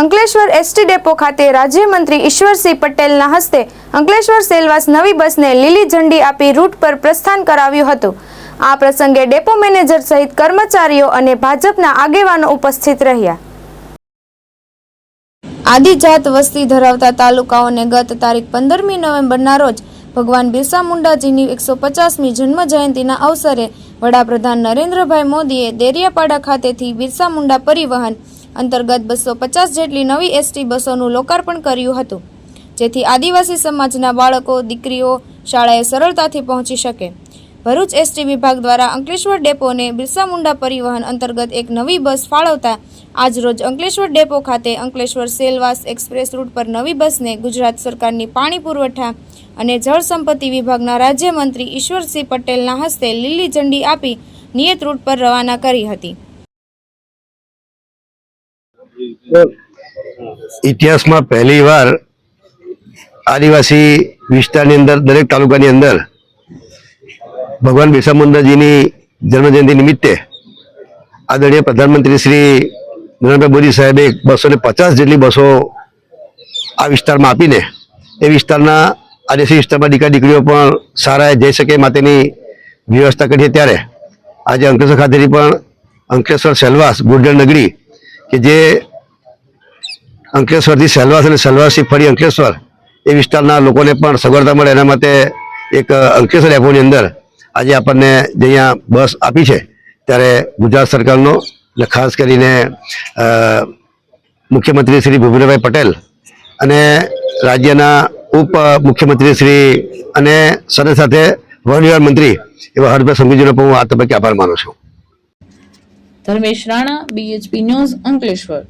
Ankleshwar ST depot ખાતે રાજ્યમંત્રી ઈશ્વરસિંહ પટેલના હસ્તે અંકલેશ્વર સેલવાસ નવી બસને લીલી ઝંડી આપી રૂટ પર પ્રસ્થાન કરાવ્યું હતું. આ પ્રસંગે ડેપો મેનેજર સહિત કર્મચારીઓ અને ભાજપના આગેવાનો ઉપસ્થિત રહ્યા. આદિજાત વસ્તી ધરાવતા તાલુકાઓને ગત તારીખ પંદરમી નવેમ્બરના રોજ ભગવાન બિરસા મુંડાજીની એકસો પચાસમી જન્મ જયંતિના અવસરે વડાપ્રધાન નરેન્દ્રભાઈ મોદીએ દેરિયાપાડા ખાતેથી બિરસા મુંડા પરિવહન અંતર્ગત બસો પચાસ જેટલી નવી એસટી બસોનું લોકાર્પણ કર્યું હતું, જેથી આદિવાસી સમાજના બાળકો, દીકરીઓ શાળાએ સરળતાથી પહોંચી શકે. ભરૂચ એસટી વિભાગ દ્વારા અંકલેશ્વર ડેપોને બિરસા મુંડા પરિવહન અંતર્ગત એક નવી બસ ફાળવતા આજરોજ અંકલેશ્વર ડેપો ખાતે અંકલેશ્વર સેલવાસ એક્સપ્રેસ રૂટ પર નવી બસને ગુજરાત સરકારની પાણી પુરવઠા અને જળ સંપત્તિ વિભાગના રાજ્યમંત્રી ઈશ્વરસિંહ પટેલના હસ્તે લીલી ઝંડી આપી નિયત રૂટ પર રવાના કરી હતી. ઇતિહાસમાં પહેલી વાર આદિવાસી વિસ્તારની અંદર, દરેક તાલુકાની અંદર ભગવાન બિરસા મુંડાજીની જન્મજયંતિ નિમિત્તે આદરણીય પ્રધાનમંત્રી શ્રી નરેન્દ્રભાઈ મોદી સાહેબે બસો ને પચાસ જેટલી બસો આ વિસ્તારમાં આપીને, એ વિસ્તારના આદિવાસી વિસ્તારમાં દીકરા દીકરીઓ પણ સારા જઈ શકે માટેની વ્યવસ્થા કરીએ ત્યારે આજે અંકલેશ્વર ખાતેથી પણ અંકલેશ્વર સેલવાસ ગુર્જર નગરી કે જે અંકલેશ્વરથી સહેલવાસ અને સહેલવાસથી ફરી અંકલેશ્વર, એ વિસ્તારના લોકોને પણ સગવડતા મળે. એના માટે એક અંકલેશ્વર એપોની અંદર આજે આપણને જે અહીંયા બસ આપી છે, ત્યારે ગુજરાત સરકારનો અને ખાસ કરીને મુખ્યમંત્રી શ્રી ભૂપેન્દ્રભાઈ પટેલ અને રાજ્યના ઉપ મુખ્યમંત્રી શ્રી અને સાથે સાથે વન મંત્રી એવા હરભાઈ સંઘજીનો પણ હું આ તબક્કે આભાર માનું છું. Dharmesh Rana B H P news Ankleshwar.